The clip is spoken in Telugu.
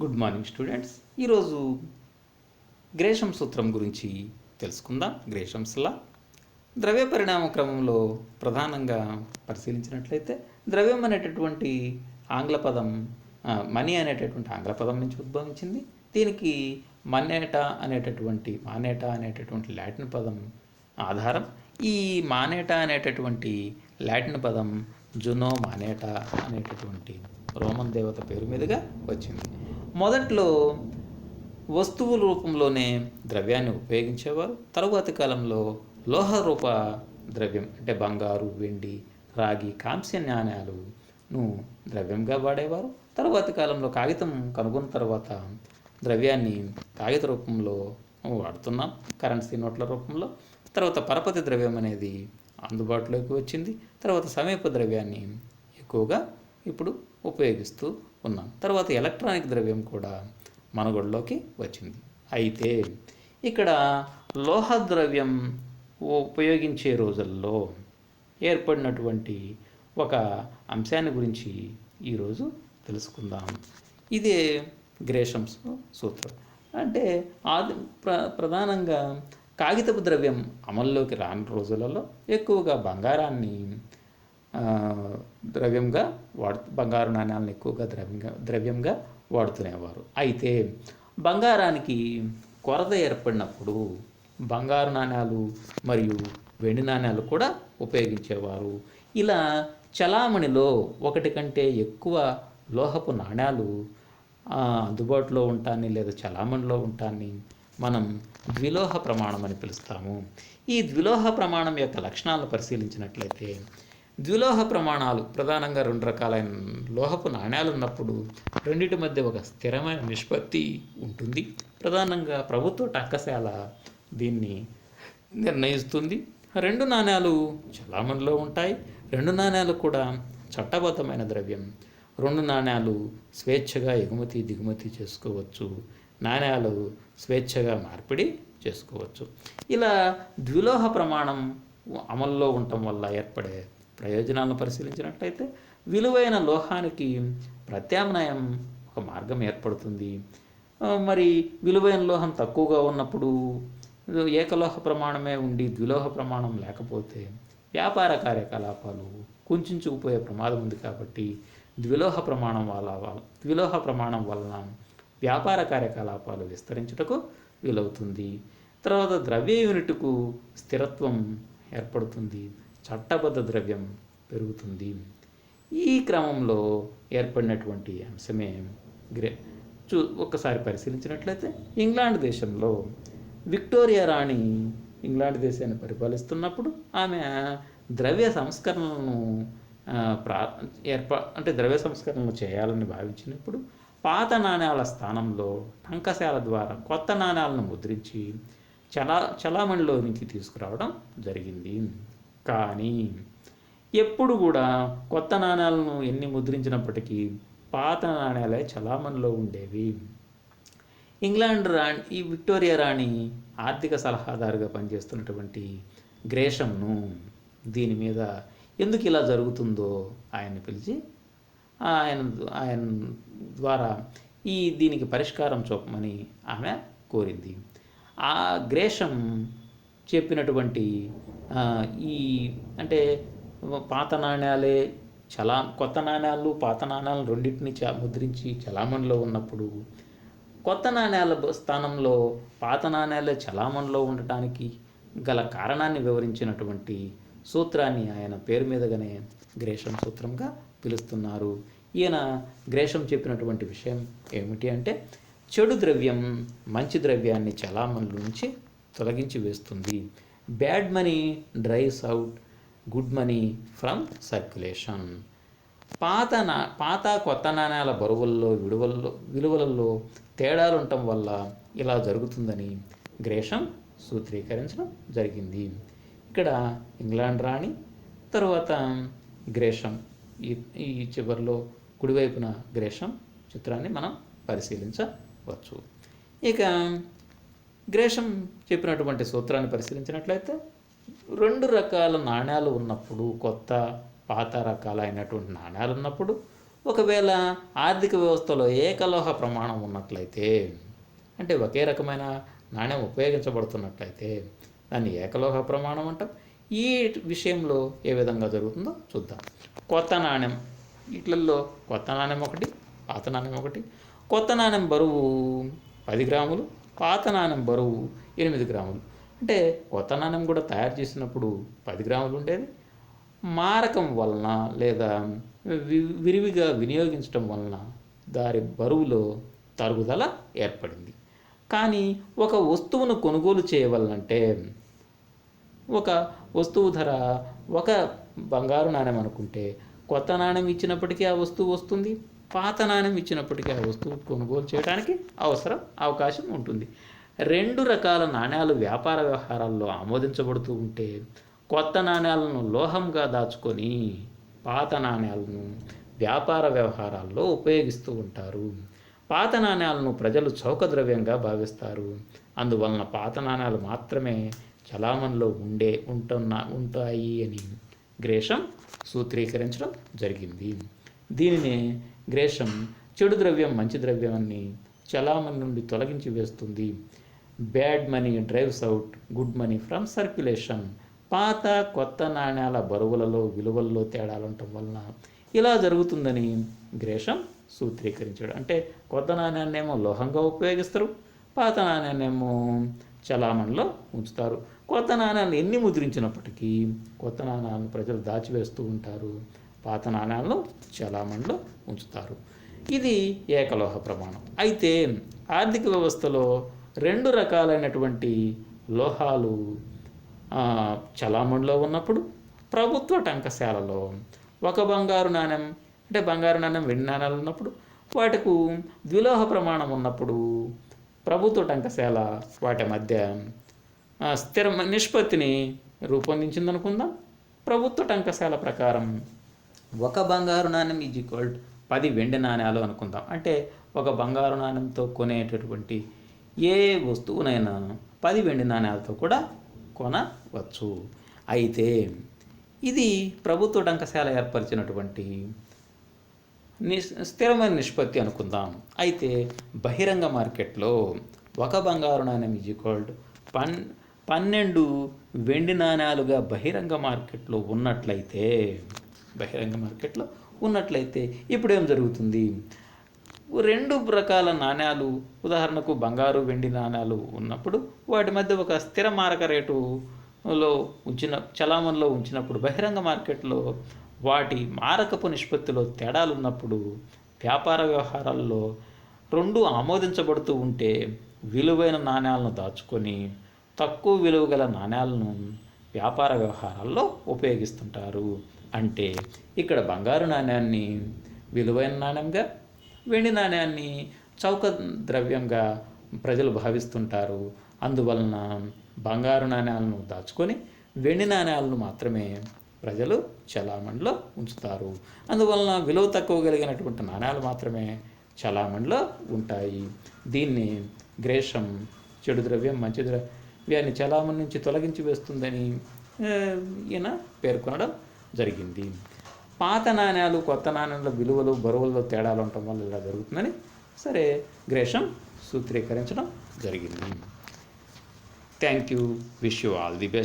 గుడ్ మార్నింగ్ స్టూడెంట్స్ ఈరోజు గ్రేషం సూత్రం గురించి తెలుసుకుందాం. గ్రేషంస్లా ద్రవ్య పరిణామ క్రమంలో ప్రధానంగా పరిశీలించినట్లయితే ద్రవ్యం అనేటటువంటి ఆంగ్ల పదం మనీ అనేటటువంటి ఆంగ్ల పదం నుంచి ఉద్భవించింది. దీనికి మన్నేట అనేటటువంటి మానేట అనేటటువంటి లాటిన్ పదం ఆధారం. ఈ మానేట అనేటటువంటి లాటిన్ పదం జునో మానేట అనేటటువంటి రోమన్ దేవత పేరు మీదుగా వచ్చింది. మొదట్లో వస్తువుల రూపంలోనే ద్రవ్యాన్ని ఉపయోగించేవారు. తరువాతి కాలంలో లోహ రూప ద్రవ్యం అంటే బంగారు వెండి రాగి కాంస్య నాణ్యాలను ద్రవ్యంగా వాడేవారు. తరువాతి కాలంలో కాగితం కనుగొన్న తర్వాత ద్రవ్యాన్ని కాగిత రూపంలో వాడుతున్నాం కరెన్సీ నోట్ల రూపంలో. తర్వాత పరపతి ద్రవ్యం అనేది అందుబాటులోకి వచ్చింది. తర్వాత సమీప ద్రవ్యాన్ని ఎక్కువగా ఇప్పుడు ఉపయోగిస్తూ ఉన్నాం తర్వాత ఎలక్ట్రానిక్ ద్రవ్యం కూడా మనుగడలోకి వచ్చింది. అయితే ఇక్కడ లోహ ద్రవ్యం ఉపయోగించే రోజుల్లో ఏర్పడినటువంటి ఒక అంశాన్ని గురించి ఈరోజు తెలుసుకుందాం. ఇదే గ్రేషమ్స్ సూత్రం. అంటే ఆది ప్ర ప్రధానంగా కాగితపు ద్రవ్యం అమల్లోకి రాని రోజులలో ఎక్కువగా బంగారాన్ని ద్రవ్యంగా వాడు బంగారు నాణ్యాలను ఎక్కువగా ద్రవ్యంగా ద్రవ్యంగా వాడుతునేవారు. అయితే బంగారానికి కొరత ఏర్పడినప్పుడు బంగారు నాణ్యాలు మరియు వెండి నాణ్యాలు కూడా ఉపయోగించేవారు. ఇలా చలామణిలో ఒకటి కంటే ఎక్కువ లోహపు నాణ్యాలు అందుబాటులో ఉంటాన్ని లేదా చలామణిలో ఉంటాన్ని మనం ద్విలోహ ప్రమాణం అని పిలుస్తాము. ఈ ద్విలోహ ప్రమాణం యొక్క లక్షణాలను పరిశీలించినట్లయితే ద్విలోహ ప్రమాణాలు ప్రధానంగా రెండు రకాలైన లోహపు నాణ్యాలు ఉన్నప్పుడు రెండింటి మధ్య ఒక స్థిరమైన నిష్పత్తి ఉంటుంది. ప్రధానంగా ప్రభుత్వ టంకశాల దీన్ని నిర్ణయిస్తుంది. రెండు నాణ్యాలు చలామణిలో ఉంటాయి. రెండు నాణ్యాలు కూడా చట్టబద్ధమైన ద్రవ్యం. రెండు నాణ్యాలు స్వేచ్ఛగా ఎగుమతి దిగుమతి చేసుకోవచ్చు. నాణ్యాలు స్వేచ్ఛగా మార్పిడి చేసుకోవచ్చు. ఇలా ద్విలోహ ప్రమాణం అమల్లో ఉండటం వల్ల ఏర్పడే ప్రయోజనాలను పరిశీలించినట్లయితే విలువైన లోహానికి ప్రత్యామ్నాయం ఒక మార్గం ఏర్పడుతుంది. మరి విలువైన లోహం తక్కువగా ఉన్నప్పుడు ఏకలోహ ప్రమాణమే ఉండి ద్విలోహ ప్రమాణం లేకపోతే వ్యాపార కార్యకలాపాలు కుంచుకుపోయే ప్రమాదం ఉంది కాబట్టి ద్విలోహ ప్రమాణం వల్ల- ద్విలోహ ప్రమాణం వలన వ్యాపార కార్యకలాపాలు విస్తరించుటకు వీలవుతుంది. తర్వాత ద్రవ్య యూనిట్కు స్థిరత్వం ఏర్పడుతుంది. చట్టబద్ధ ద్రవ్యం పెరుగుతుంది. ఈ క్రమంలో ఏర్పడినటువంటి అంశమే గ్రే చూ ఒక్కసారి పరిశీలించినట్లయితే ఇంగ్లాండ్ దేశంలో విక్టోరియా రాణి ఇంగ్లాండ్ దేశాన్ని పరిపాలిస్తున్నప్పుడు ఆమె ద్రవ్య సంస్కరణలను ప్రా ఏర్పా అంటే ద్రవ్య సంస్కరణలు చేయాలని భావించినప్పుడు పాత నాణ్యాల స్థానంలో టంకశాల ద్వారా కొత్త నాణ్యాలను ముద్రించి చలా చలామణిలో నుంచి తీసుకురావడం జరిగింది. కానీ ఎప్పుడు కూడా కొత్త నాణ్యాలను ఎన్ని ముద్రించినప్పటికీ పాత నాణ్యాలే చలామణిలో ఉండేవి. ఇంగ్లాండ్ రాణి ఈ విక్టోరియా రాణి ఆర్థిక సలహాదారుగా పనిచేస్తున్నటువంటి గ్రేషంను దీని మీద ఎందుకు ఇలా జరుగుతుందో ఆయన్ని పిలిచి ఆయన ఆయన ద్వారా ఈ దీనికి పరిష్కారం చూపమని ఆమె కోరింది. ఆ గ్రేషం చెప్పినటువంటి ఈ అంటే పాత నాణ్యాలే చలా కొత్త నాణ్యాలు పాత నాణ్యాలు రెండింటిని చ ముద్రించి చలామణిలో ఉన్నప్పుడు కొత్త నాణ్యాల స్థానంలో పాత నాణ్యాలే చలామణిలో ఉండటానికి గల కారణాన్ని వివరించినటువంటి సూత్రాన్ని ఆయన పేరు మీదగానే గ్రేషం సూత్రంగా పిలుస్తున్నారు. ఈయన గ్రేషం చెప్పినటువంటి విషయం ఏమిటి అంటే చెడు ద్రవ్యం మంచి ద్రవ్యాన్ని చలామణి నుంచి తొలగించి వేస్తుంది. Bad money drives out good money from circulation. పాత నా పాత కొత్త నాణ్యాల బరువుల్లో విడువల్లో విలువలలో తేడాలు ఉండటం వల్ల ఇలా జరుగుతుందని గ్రేషం సూత్రీకరించడం జరిగింది. ఇక్కడ ఇంగ్లాండ్ రాణి తర్వాత గ్రేషం. ఈ ఈ చివరిలో కుడివైపున గ్రేషం చిత్రాన్ని మనం పరిశీలించవచ్చు. ఇక గ్రేషం చెప్పినటువంటి సూత్రాన్ని పరిశీలించినట్లయితే రెండు రకాల నాణ్యాలు ఉన్నప్పుడు కొత్త పాత రకాలైనటువంటి నాణ్యాలు ఉన్నప్పుడు ఒకవేళ ఆర్థిక వ్యవస్థలో ఏకలోహ ప్రమాణం ఉన్నట్లయితే అంటే ఒకే రకమైన నాణ్యం ఉపయోగించబడుతున్నట్లయితే దాన్ని ఏకలోహ ప్రమాణం అంటాం. ఈ విషయంలో ఏ విధంగా జరుగుతుందో చూద్దాం. కొత్త నాణ్యం వీటిల్లో కొత్త నాణ్యం ఒకటి పాత నాణ్యం ఒకటి. కొత్త నాణ్యం బరువు పది గ్రాములు పాత నాణ్యం బరువు ఎనిమిది గ్రాములు. అంటే కొత్త నాణ్యం కూడా తయారు చేసినప్పుడు పది గ్రాములు ఉండేది. మారకం వలన లేదా వి- విరివిగా వినియోగించడం వలన దాని బరువులో తరుగుదల ఏర్పడింది. కానీ ఒక వస్తువును కొనుగోలు చేయవలనంటే ఒక వస్తువు ధర ఒక బంగారు నాణ్యం అనుకుంటే కొత్త నాణ్యం ఇచ్చినప్పటికీ ఆ వస్తువు వస్తుంది. పాత నాణ్యం ఇచ్చినప్పటికీ ఆ వస్తువు కొనుగోలు చేయడానికి అవసరం అవకాశం ఉంటుంది. రెండు రకాల నాణ్యాలు వ్యాపార వ్యవహారాల్లో ఆమోదించబడుతూ ఉంటే కొత్త నాణ్యాలను లోహంగా దాచుకొని పాత నాణ్యాలను వ్యాపార వ్యవహారాల్లో ఉపయోగిస్తూ ఉంటారు. పాత నాణ్యాలను ప్రజలు చౌక ద్రవ్యంగా భావిస్తారు. అందువలన పాత నాణ్యాలు మాత్రమే చలామణిలో ఉండే ఉంటున్న ఉంటాయి అని గ్రేషం సూత్రీకరించడం జరిగింది. దీనినే గ్రేషం చెడు ద్రవ్యం మంచి ద్రవ్యాన్ని చలామణి నుండి తొలగించి వేస్తుంది. Bad money drives out good money from circulation. పాత కొత్త నాణ్యాల బరువులలో విలువల్లో తేడాలు ఉండటం వలన ఇలా జరుగుతుందని గ్రేషం సూత్రీకరించాడు. అంటే కొత్త నాణ్యాన్నేమో లోహంగా ఉపయోగిస్తారు పాత నాణ్యాన్నేమో చలామణిలో ఉంచుతారు. కొత్త నాణ్యాలను ఎన్ని ముద్రించినప్పటికీ కొత్త నాణ్యాలను ప్రజలు దాచివేస్తూ ఉంటారు. పాత నాణ్యాలను చలామణిలో ఉంచుతారు. ఇది ఏకలోహ ప్రమాణం. అయితే ఆర్థిక వ్యవస్థలో రెండు రకాలైనటువంటి లోహాలు చలామణిలో ఉన్నప్పుడు ప్రభుత్వ టంకశాలలో ఒక బంగారు నాణ్యం అంటే బంగారు నాణ్యం వెండి నాణ్యాలు ఉన్నప్పుడు వాటికు ద్విలోహ ప్రమాణం ఉన్నప్పుడు ప్రభుత్వ టంకశాల వాటి మధ్య స్థిర నిష్పత్తిని రూపొందించిందనుకుందాం. ప్రభుత్వ టంకశాల ప్రకారం ఒక బంగారు నాణ్యం ఈజ్ ఈక్వల్ పది వెండి నాణ్యాలు అనుకుందాం. అంటే ఒక బంగారు నాణ్యంతో కొనేటటువంటి ఏ వస్తువునైనా పది వెండి నాణ్యాలతో కూడా కొనవచ్చు. అయితే ఇది ప్రభుత్వ టంకశాల ఏర్పరిచినటువంటి నిస్ స్థిరమైన నిష్పత్తి అనుకుందాం. అయితే బహిరంగ మార్కెట్లో ఒక బంగారు నాణ్యం ఈజ్ ఈక్వల్డ్ పన్ పన్నెండు వెండి నాణ్యాలుగా బహిరంగ మార్కెట్లో ఉన్నట్లయితే బహిరంగ మార్కెట్లో ఉన్నట్లయితే ఇప్పుడు ఏం జరుగుతుంది? రెండు రకాల నాణ్యాలు ఉదాహరణకు బంగారు వెండి నాణ్యాలు ఉన్నప్పుడు వాటి మధ్య ఒక స్థిర మారక రేటులో ఉంచిన చలామణిలో ఉంచినప్పుడు బహిరంగ మార్కెట్లో వాటి మారకపు నిష్పత్తిలో తేడాలు ఉన్నప్పుడు వ్యాపార వ్యవహారాల్లో రెండు ఆమోదించబడుతూ ఉంటే విలువైన నాణ్యాలను దాచుకొని తక్కువ విలువ గల నాణ్యాలను వ్యాపార వ్యవహారాల్లో ఉపయోగిస్తుంటారు. అంటే ఇక్కడ బంగారు నాణ్యాన్ని విలువైన నాణ్యంగా వెండి నాణ్యాన్ని చౌక ద్రవ్యంగా ప్రజలు భావిస్తుంటారు. అందువలన బంగారు నాణ్యాలను దాచుకొని వెండి నాణ్యాలను మాత్రమే ప్రజలు చలామణిలో ఉంచుతారు. అందువలన విలువ తక్కువ కలిగినటువంటి నాణ్యాలు మాత్రమే చలామణిలో ఉంటాయి. దీన్ని గ్రేషం చెడు ద్రవ్యం మంచి ద్రవ్యాన్ని చలామణి నుంచి తొలగించి వేస్తుందని ఈయన పేర్కొనడం జరిగింది. పాత నాణ్యాలు కొత్త నాణ్యాల విలువలు బరువుల్లో తేడాలు ఉండటం వల్ల ఇలా జరుగుతుందని సరే గ్రేషం సూత్రీకరించడం జరిగింది. Thank you wish you all the best